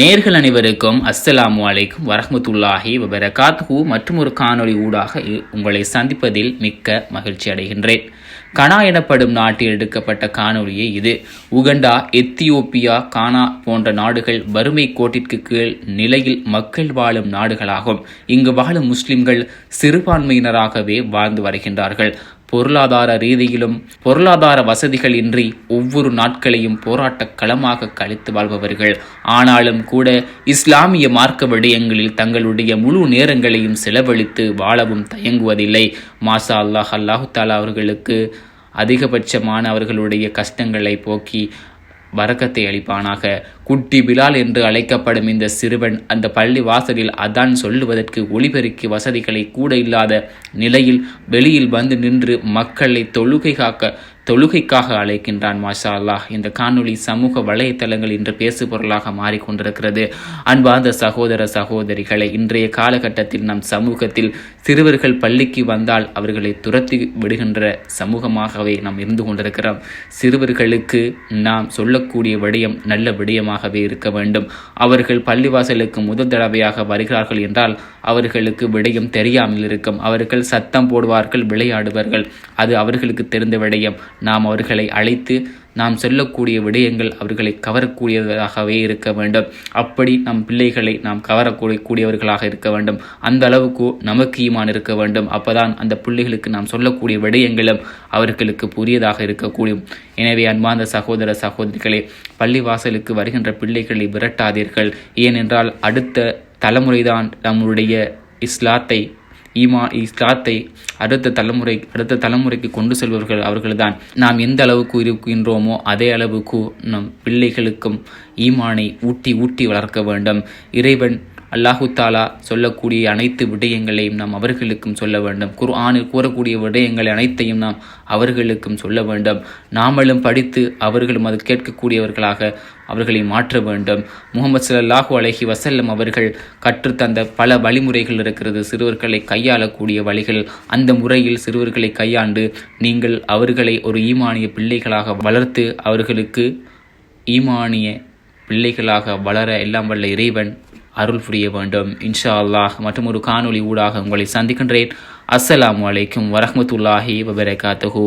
நேர்கள் அனைவருக்கும் அஸ்ஸலாமு அலைக்கும் வரஹ்மத்துல்லாஹி வபரகாத்துஹு. மற்றும் ஒரு காணொளி ஊடாக உங்களை சந்திப்பதில் மிக்க மகிழ்ச்சி அடைகின்றேன். கனா எனப்படும் நாட்டில் எடுக்கப்பட்ட காணொளியே இது. உகண்டா எத்தியோப்பியா கானா போன்ற நாடுகள் வறுமை கோட்டிற்கு கீழ் நிலையில் மக்கள் வாழும் நாடுகளாகும். இங்கு வாழும் முஸ்லிம்கள் சிறுபான்மையினராகவே வாழ்ந்து வருகின்றார்கள். பொருளாதார ரீதியிலும் பொருளாதார வசதிகள் இன்றி ஒவ்வொரு நாட்களையும் போராட்டக் களமாக கழித்து வாழ்பவர்கள். ஆனாலும் கூட இஸ்லாமிய மார்க்க விடயங்களில் தங்களுடைய முழு நேரங்களையும் செலவழித்து வாழவும் தயங்குவதில்லை. மாசா அல்லாஹ் அல்லாஹு தாலா அவர்களுக்கு அதிகபட்சமான அவர்களுடைய கஷ்டங்களை போக்கி வரக்கத்தை அளிப்பானாக. குட்டி பிலால் என்று அழைக்கப்படும் இந்த சிறுவன் அந்த பள்ளி வாசலில் அதான் சொல்லுவதற்கு ஒளிபெருக்கி வசதிகளை கூட இல்லாத நிலையில் வெளியில் வந்து நின்று மக்களை தொழுகை காக்க தொழுகைக்காக அழைக்கின்றான் மாஷா அல்லாஹ் இந்த காணொளி சமூக வலைத்தளங்கள் இன்று பேசு பொருளாக மாறிக்கொண்டிருக்கிறது. அன்பார்ந்த சகோதர சகோதரிகளை இன்றைய காலகட்டத்தில் நம் சமூகத்தில் சிறுவர்கள் பள்ளிக்கு வந்தால் அவர்களை துரத்தி விடுகின்ற சமூகமாகவே நாம் இருந்து கொண்டிருக்கிறோம். சிறுவர்களுக்கு நாம் சொல்லக்கூடிய விடயம் நல்ல விடயமாகவே இருக்க வேண்டும். அவர்கள் பள்ளிவாசலுக்கு முதல் தடவையாக வருகிறார்கள் என்றால் அவர்களுக்கு விடயம் தெரியாமல் இருக்கும். அவர்கள் சத்தம் போடுவார்கள் விளையாடுவார்கள். அது அவர்களுக்கு தெரிந்த விடயம். நாம் அவர்களை அழைத்து நாம் சொல்லக்கூடிய விடயங்கள் அவர்களை கவரக்கூடியதாகவே இருக்க வேண்டும். அப்படி நம் பிள்ளைகளை நாம் கவரக்கூடிய கூடியவர்களாக இருக்க வேண்டும். அந்த அளவுக்கு நமக்கு ஈமான் இருக்க வேண்டும். அப்போதான் அந்த பிள்ளைகளுக்கு நாம் சொல்லக்கூடிய விடயங்களும் அவர்களுக்கு புரியதாக இருக்கக்கூடும். எனவே அன்பார்ந்த சகோதர சகோதரிகளே பள்ளிவாசலுக்கு வருகின்ற பிள்ளைகளை விரட்டாதீர்கள். ஏனென்றால் அடுத்த தலைமுறைதான் நம்முடைய இஸ்லாத்தை ஈமா இஸ்லாத்தை அடுத்த தலைமுறை அடுத்த தலைமுறைக்கு கொண்டு செல்பவர்கள் அவர்கள்தான். நாம் எந்த அளவுக்கு இருக்கின்றோமோ அதே அளவுக்கு நம் பிள்ளைகளுக்கும் ஈமானை ஊட்டி ஊட்டி வளர்க்க வேண்டும். இறைவன் அல்லாஹு தாலா சொல்லக்கூடிய அனைத்து விடயங்களையும் நாம் அவர்களுக்கும் சொல்ல வேண்டும். குர்ஆனில் கூறக்கூடிய விடயங்களை அனைத்தையும் நாம் அவர்களுக்கும் சொல்ல வேண்டும். நாமளும் படித்து அவர்களும் அது கேட்கக்கூடியவர்களாக அவர்களை மாற்ற வேண்டும். முகமது சல்லாஹூ அலஹி வசல்லம் அவர்கள் கற்றுத்தந்த பல வழிமுறைகள் இருக்கிறது. சிறுவர்களை கையாளக்கூடிய வழிகள் அந்த முறையில் சிறுவர்களை கையாண்டு நீங்கள் அவர்களை ஒரு ஈமானிய பிள்ளைகளாக வளர்த்து அவர்களுக்கு ஈமானிய பிள்ளைகளாக வளர எல்லாம் வல்ல இறைவன் அருள் புரிய வேண்டும். இன்ஷா அல்லாஹ் மற்றும் ஒரு காணொளி ஊடாக உங்களை சந்திக்கின்றேன். அஸ்ஸலாம் அலைக்கும் வரமத்துல்லாஹி வபரகாத்துஹு.